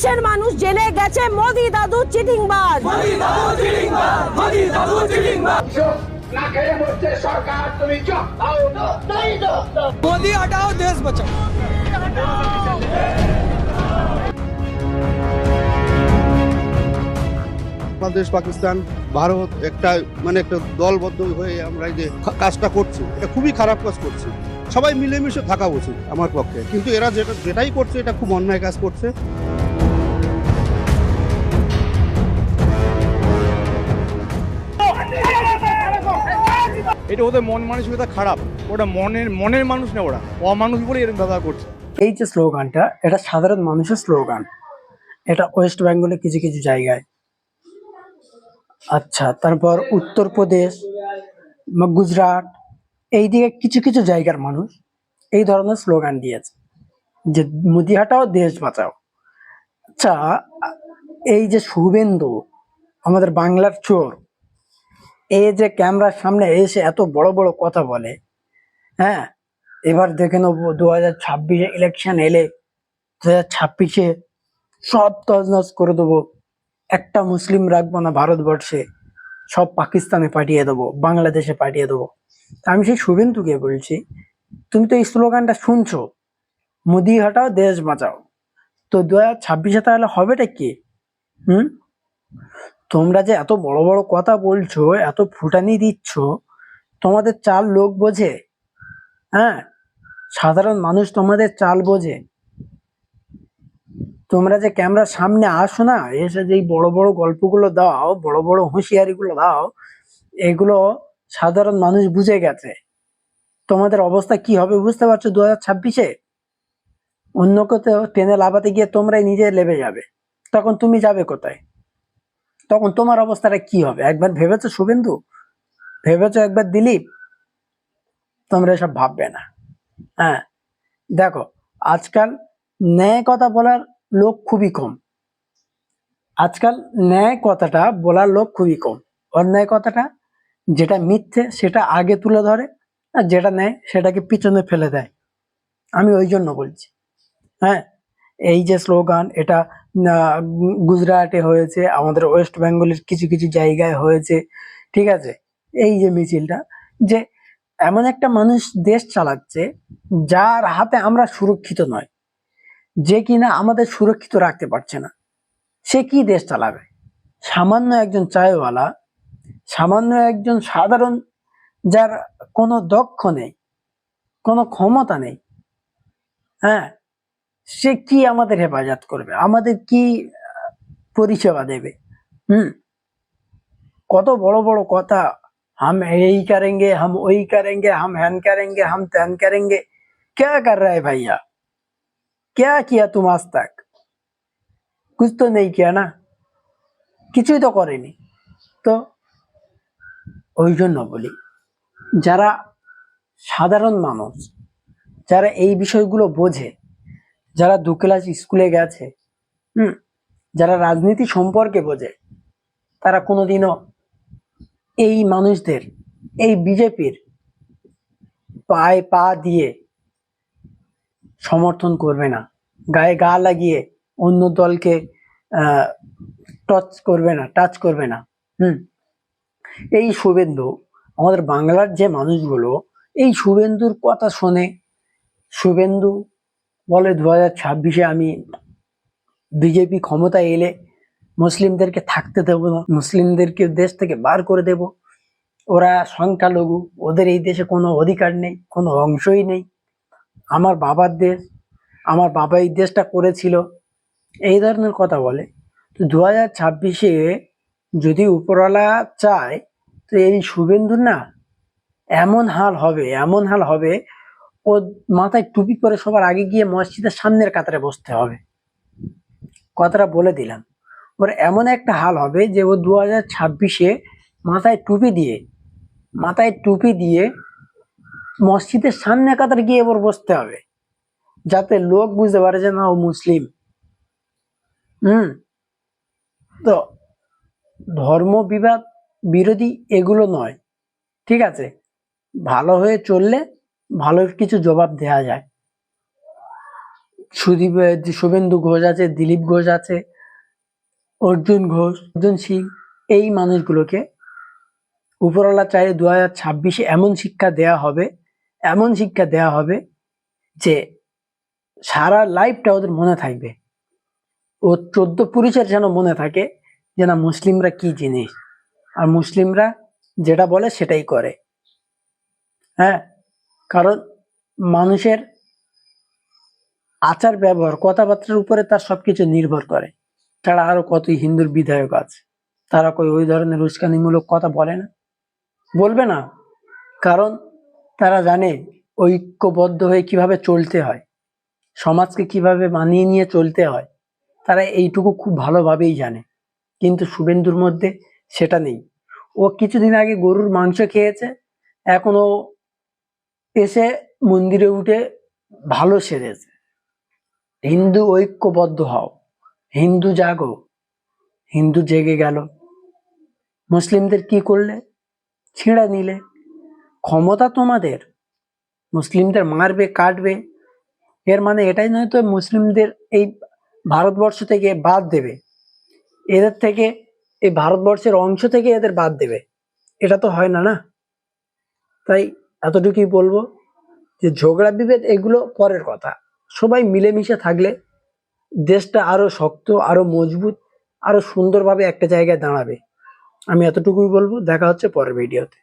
দেশের মানুষ জেনে গেছে মোদি দাদু চিটিংবাজ। মোদি দাদু চিটিংবাজ মোদি দাদু না খেয়ে মরছে সরকার তুমি আও মোদি হটাও দেশ বাঁচাও। বাংলাদেশ পাকিস্তান ভারত একটা মানে একটা দলবদ্ধ হয়ে আমরা যে কাজটা করছি এটা খুবই খারাপ কাজ করছি। সবাই মিলেমিশে থাকা উচিত আমার পক্ষে। কিন্তু এরা যেটা যেটাই করছে এটা খুব অন্যায় কাজ করছে। এটা ওদের মন মানসিকতা খারাপ। ওটা মনের মনের মানুষ না ওরা। অমানুষ বলে এরকম ব্যবহার করছে। এই যে স্লোগানটা, এটা সাধারণ মানুষের স্লোগান। এটা ওয়েস্ট বেঙ্গলে কিছু কিছু জায়গায়। আচ্ছা তারপর উত্তরপ্রদেশ গুজরাট এই দিকে কিছু কিছু জায়গার মানুষ এই ধরনের স্লোগান দিয়েছে। যে মুদি হাটাও, দেশ বাঁচাও। আচ্ছা এই যে শুভেন্দু, আমাদের বাংলার চোর এই যে ক্যামেরার সামনে এসে এত বড় বড় কথা বলে হ্যাঁ? এবার দেখে নেব দু হাজার ছাব্বিশে ইলেকশন এলে দু হাজার ছাব্বিশে সব তজনজ করে দেবো। একটা মুসলিম রাখব না ভারতবর্ষে, সব পাকিস্তানে পাঠিয়ে দেবো, বাংলাদেশে পাঠিয়ে দেবো। আমি সেই শুভেন্দুকে বলছি, তুমি তো এই স্লোগানটা শুনছো, মোদি হটাও, দেশ বাঁচাও। তো দু হাজার ছাব্বিশে তাহলে হবেটা কি? হুম? তোমরা যে এত বড় বড় কথা বলছো, এত ফুটানি দিচ্ছ, তোমাদের চাল লোক বোঝে? হ্যাঁ? সাধারণ মানুষ তোমাদের চাল বোঝে। তোমরা যে ক্যামেরার সামনে আসো না, এসে যে বড় বড় গল্পগুলো দাও, বড় বড় হুঁশিয়ারিগুলো দাও, এগুলো সাধারণ মানুষ বুঝে গেছে। তোমাদের অবস্থা কি হবে বুঝতে পারছ দু হাজার ছাব্বিশে? অন্য কোথাও ট্রেনে লাভাতে গিয়ে তোমরাই নিজে লেবে যাবে। তখন তুমি যাবে কোথায়? তখন তোমার অবস্থাটা কি হবে? একবার ভেবেছো শুভেন্দু? ভেবেছো একবার দিলীপ? তোমরা এসব ভাববে না। হ্যাঁ দেখো, আজকাল ন্যায় কথা বলার লোক খুবই কম। আজকাল ন্যায় কথাটা বলার লোক খুবই কম। অন্যায় কথাটা যেটা মিথ্যে সেটা আগে তুলে ধরে, আর যেটা নেয় সেটাকে পিছনে ফেলে দেয়। আমি ওই জন্য বলছি। হ্যাঁ এই যে স্লোগান এটা গুজরাটে হয়েছে, আমাদের ওয়েস্ট বেঙ্গলের কিছু কিছু জায়গায় হয়েছে, ঠিক আছে? এই যে মিছিলটা, যে এমন একটা মানুষ দেশ চালাচ্ছে, যার হাতে আমরা সুরক্ষিত নয়, যে কিনা আমাদের সুরক্ষিত রাখতে পারছে না। সে কি দেশ চালাবে? সামান্য একজন চায়ওয়ালা, সামান্য একজন সাধারণ, যার কোনো দক্ষ নেই, কোনো ক্ষমতা নেই হ্যাঁ? সে কি আমাদের হেফাজত করবে আমাদের কি আহ, পরিষেবা দেবে হুম কত বড় বড় কথা हम यही करेंगे हम वही करेंगे हम हैन करेंगे हम तैन करेंगे क्या कर रहा है भैया क्या किया तुम आज तक कुछ तो नहीं किया না কিছুই তো করেনি তো ওই জন্য বলি যারা সাধারণ মানুষ যারা এই বিষয়গুলো বোঝে যারা দু ক্লাস স্কুলে গেছে, হুম, যারা রাজনীতি সম্পর্কে বোঝে, তারা কোনোদিনও এই মানুষদের, এই বিজেপির পায়ে পা দিয়ে সমর্থন করবে না। গায়ে গা লাগিয়ে অন্য দলকে টচ করবে না টাচ করবে না, হুম। এই শুভেন্দু, আমাদের বাংলার যে মানুষগুলো, এই শুভেন্দুর কথা শোনে শুভেন্দু বলে দু হাজার ছাব্বিশে আমি বিজেপি ক্ষমতা এলে মুসলিমদেরকে থাকতে দেবো না, মুসলিমদেরকে দেশ থেকে বার করে দেব। ওরা সংখ্যালঘু, ওদের এই দেশে কোনো অধিকার নেই, কোনো অংশই নেই। আমার বাবার দেশ, আমার বাবা এই দেশটা করেছিল। এই ধরনের কথা বলে। তো দু হাজার ছাব্বিশে যদি উপরওয়ালা চায়, তো এই শুভেন্দুর না এমন হাল হবে, এমন হাল হবে ও মাথায় টুপি করে সবার আগে গিয়ে মসজিদের সামনের কাতারে বসতে হবে। কথাটা বলে দিলাম। ওর এমন একটা হাল হবে যে ও দু হাজার ছাব্বিশে মাথায় টুপি দিয়ে, মাথায় টুপি দিয়ে মসজিদের সামনে কাতারে গিয়ে ওর বসতে হবে। যাতে লোক বুঝতে পারে যে না, ও মুসলিম। হুম? তো ধর্ম বিবাদ বিরোধী এগুলো নয়। ঠিক আছে? ভালো হয়ে চললে ভালোর কিছু জবাব দেয়া যায়। সুদীপ শুভেন্দু ঘোষ আছে, দিলীপ ঘোষ আছে, অর্জুন ঘোষ, অর্জুন সিং, এই মানুষগুলোকে উপরওয়ালা চাইলে দু হাজার ছাব্বিশে এমন শিক্ষা দেয়া হবে, এমন শিক্ষা দেয়া হবে যে সারা লাইফটা ওদের মনে থাকবে। ও চোদ্দ পুরুষের যেন মনে থাকে যে না, মুসলিমরা কি জিনিস? আর মুসলিমরা যেটা বলে সেটাই করে। হ্যাঁ? কারণ মানুষের আচার ব্যবহার, কথাবার্তার উপরে তার সবকিছু নির্ভর করে। তারা আরও কত হিন্দুর বিধায়ক আছে। তারা কই ওই ধরনের উস্কানিমূলক কথা বলে না। বলবে না। কারণ তারা জানে ঐক্যবদ্ধ হয়ে কীভাবে চলতে হয়। সমাজকে কীভাবে মানিয়ে নিয়ে চলতে হয়। তারা এইটুকু খুব ভালোভাবেই জানে। কিন্তু শুভেন্দুর মধ্যে সেটা নেই। ও কিছুদিন আগে গরুর মাংস খেয়েছে। এখন ও এসে মন্দিরে উঠে ভালো সেরেছে হিন্দু ঐক্যবদ্ধ হও। হিন্দু জাগো। হিন্দু জেগে গেল। মুসলিমদের কি করলে? ছিঁড়ে নিলে। ক্ষমতা তোমাদের। মুসলিমদের মারবে, কাটবে। এর মানে এটাই নয় তো মুসলিমদের এই ভারতবর্ষ থেকে বাদ দেবে। এদের থেকে, এই ভারতবর্ষের অংশ থেকে এদের বাদ দেবে। এটা তো হয় না না? তাই এতটুকুই বলব যে ঝগড়া, বিভেদ এগুলো পরের কথা। সবাই মিলেমিশে থাকলে দেশটা আরও শক্ত আরও মজবুত আরও সুন্দরভাবে একটা জায়গায় দাঁড়াবে। আমি এতটুকুই বলব। দেখা হচ্ছে পরের ভিডিওতে